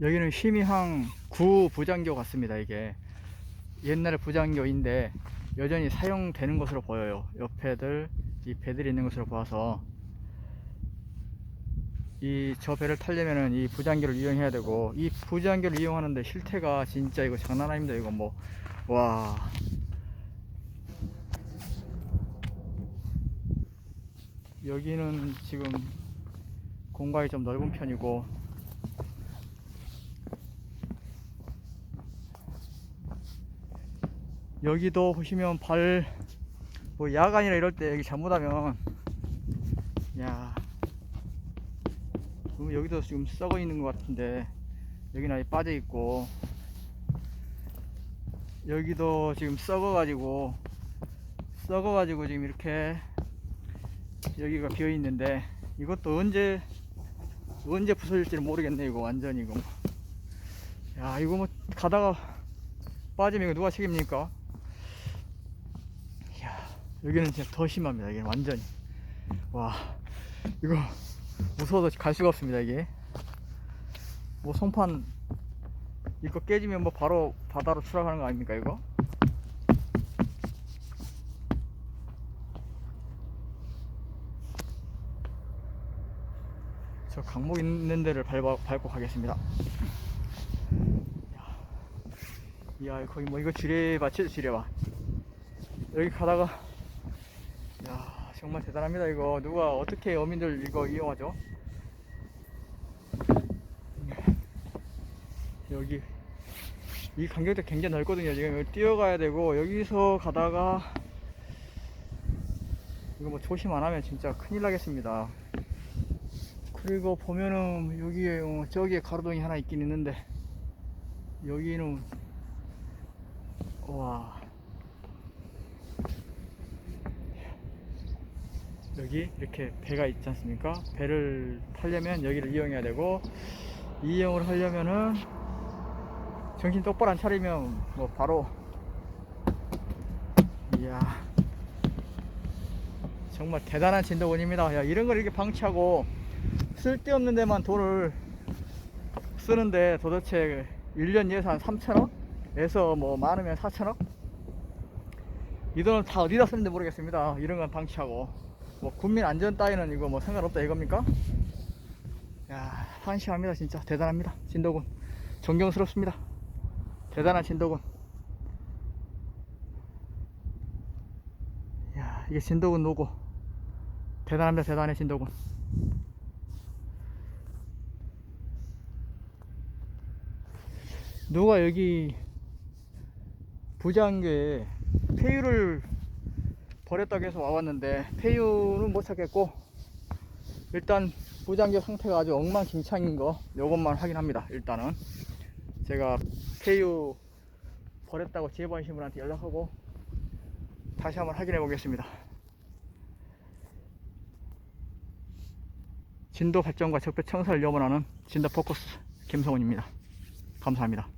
여기는 심의항 구 부장교 같습니다. 이게 옛날에 부장교인데 여전히 사용되는 것으로 보여요. 옆에들 이 배들이 있는 것으로 보아서 이 저 배를 타려면은 이 부장교를 이용해야 되고 이 부장교를 이용하는데 실태가 진짜 이거 장난 아닙니다. 이거 뭐 와. 여기는 지금 공간이 좀 넓은 편이고 여기도 보시면 발 뭐 야간이나 이럴 때 여기 잘못하면 야 그럼 여기도 지금 썩어 있는 것 같은데 여기는 아예 빠져 있고 여기도 지금 썩어 가지고 썩어 가지고 지금 이렇게 여기가 비어 있는데 이것도 언제 언제 부서질지는 모르겠네 이거 완전히 이거 야 이거 뭐 가다가 빠지면 이거 누가 책임입니까? 여기는 진짜 더 심합니다 이게 완전히 와 이거 무서워서 갈 수가 없습니다 이게 뭐 송판 이거 깨지면 뭐 바로 바다로 추락하는 거 아닙니까 이거? 저 강목 있는 데를 밟아, 밟고 가겠습니다. 이야, 거기 뭐 이거 지뢰밭, 지 지뢰밭. 여기 가다가, 야 정말 대단합니다. 이거 누가 어떻게 어민들 이거 이용하죠? 여기 이 간격도 굉장히 넓거든요. 지금 뛰어가야 되고 여기서 가다가 이거 뭐 조심 안 하면 진짜 큰일 나겠습니다. 그리고 보면은 여기에 어, 저기에 가로등이 하나 있긴 있는데 여기는 와 여기 이렇게 배가 있지 않습니까? 배를 타려면 여기를 이용해야 되고 이용을 하려면은 정신 똑바로 안 차리면 뭐 바로 이야 정말 대단한 진도군입니다. 야 이런 걸 이렇게 방치하고 쓸데없는 데만 돈을 쓰는데 도대체 1년 예산 3천억에서 뭐 많으면 4천억? 이 돈은 다 어디다 쓰는지 모르겠습니다. 이런 건 방치하고 뭐 국민 안전 따위는 이거 뭐 상관없다 이겁니까? 야 한심합니다 진짜. 대단합니다 진도군. 존경스럽습니다. 대단한 진도군. 야 이게 진도군 노고. 대단합니다 대단해 진도군. 누가 여기 부장교에 폐유를 버렸다고 해서 와봤는데 폐유는 못 찾겠고 일단 부장교 상태가 아주 엉망진창인 거 요것만 확인합니다 일단은. 제가 폐유 버렸다고 제보하신 분한테 연락하고 다시 한번 확인해 보겠습니다. 진도 발전과 적폐 청사를 염원하는 진도 포커스 김성훈입니다. 감사합니다